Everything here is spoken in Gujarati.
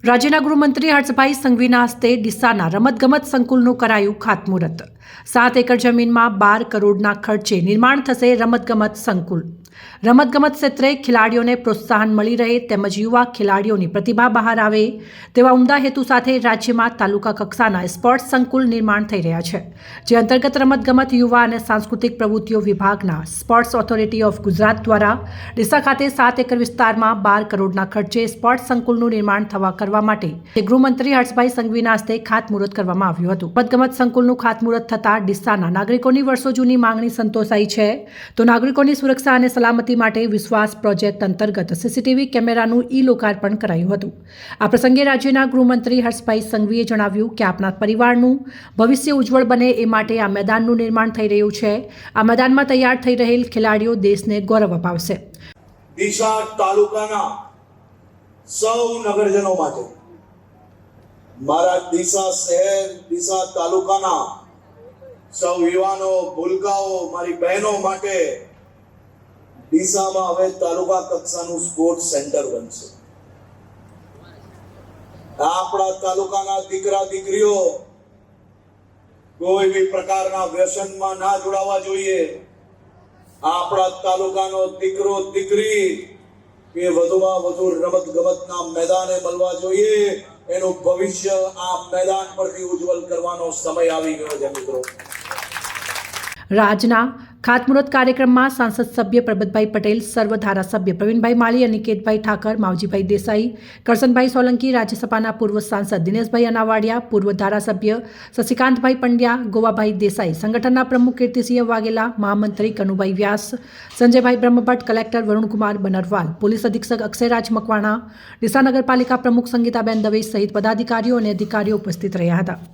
રાજ્યના ગૃહમંત્રી હર્ષભાઈ સંઘવીના હસ્તે ડીસાના રમતગમત સંકુલનું કરાયું ખાતમુહૂર્ત. સાત એકર જમીનમાં બાર કરોડના ખર્ચે નિર્માણ થશે રમતગમત સંકુલ. રમતગમત ક્ષેત્રે ખેલાડીઓને પ્રોત્સાહન મળી રહે તેમજ યુવા ખેલાડીઓની પ્રતિભા બહાર આવે તેવા ઉમદા હેતુ સાથે રાજ્યમાં તાલુકા કક્ષાના સ્પોર્ટ્સ સંકુલ નિર્માણ થઈ રહ્યા છે, જે અંતર્ગત રમતગમત યુવા અને સાંસ્કૃતિક પ્રવૃત્તિઓ વિભાગના સ્પોર્ટ્સ ઓથોરિટી ઓફ ગુજરાત દ્વારા ડીસા ખાતે સાત એકર વિસ્તારમાં બાર કરોડના ખર્ચે સ્પોર્ટ્સ સંકુલનું નિર્માણ થવા કરવા માટે ગૃહમંત્રી હર્ષભાઈ સંઘવીના હસ્તે ખાતમુહૂર્ત કરવામાં આવ્યું હતું. રમતગમત સંકુલનું ખાતમુહૂર્ત થતાં ડીસાના નાગરિકોની વર્ષો જૂની માંગણી સંતોષાઈ છે. તો નાગરિકોની સુરક્ષા અને સલામતી માટે વિશ્વાસ પ્રોજેક્ટ અંતર્ગત સીસીટીવી કેમેરાનું ઈ લોકાર્પણ કરાયું હતું. આ પ્રસંગે રાજ્યના ગૃહમંત્રી હર્ષભાઈ સંઘવીએ જણાવ્યું કે આપના પરિવારનું ભવિષ્ય ઉજ્જવળ બને એ માટે આ મેદાનનું નિર્માણ થઈ રહ્યું છે. આ મેદાનમાં તૈયાર થઈ રહેલ ખેલાડીઓ દેશને ગૌરવ અપાવશે. ડીસા તાલુકાના સૌ નગરજનો મારા ડીસા શહેર, ડીસા તાલુકાના સૌ યુવાનો, ભૂલકાઓ, મારી બહેનો માટે ડીસામાં હવે તાલુકા કક્ષાનું સ્પોર્ટ્સ સેન્ટર બનશે. આપણા તાલુકાના દીકરા દીકરીઓ કોઈ બી પ્રકારના વ્યસનમાં ના જોડાવા જોઈએ. આપણા તાલુકાનો દીકરો દીકરી એ વધુમાં વધુ રમત ગમતના મેદાને મળવા જોઈએ. એનું ભવિષ્ય આ મેદાન પરથી ઉજ્જવલ કરવાનો સમય આવી ગયો છે, મિત્રો. રાજના ખાતમુહૂર્ત કાર્યક્રમમાં સાંસદ સભ્ય પ્રબતભાઈ પટેલ, સર્વ ધારાસભ્ય પ્રવીણભાઈ માળી, અનિકેતભાઈ ઠાકર, માવજીભાઈ દેસાઈ કરસનભાઈ સોલંકી, રાજ્યસભાના પૂર્વ સાંસદ દિનેશભાઈ અનાવાડિયા, પૂર્વ ધારાસભ્ય શશિકાંતભાઈ પંડ્યા, ગોવાભાઈ દેસાઈ, સંગઠનના પ્રમુખ કીર્તિસિંહ વાઘેલા, મહામંત્રી કનુભાઈ વ્યાસ, સંજયભાઈ બ્રહ્મભટ્ટ, કલેક્ટર વરુણકુમાર બનરવાલ, પોલીસ અધિક્ષક અક્ષયરાજ મકવાણા, ડીસા નગરપાલિકા પ્રમુખ સંગીતાબેન દવે સહિત પદાધિકારીઓ અને અધિકારીઓ ઉપસ્થિત રહ્યા હતા.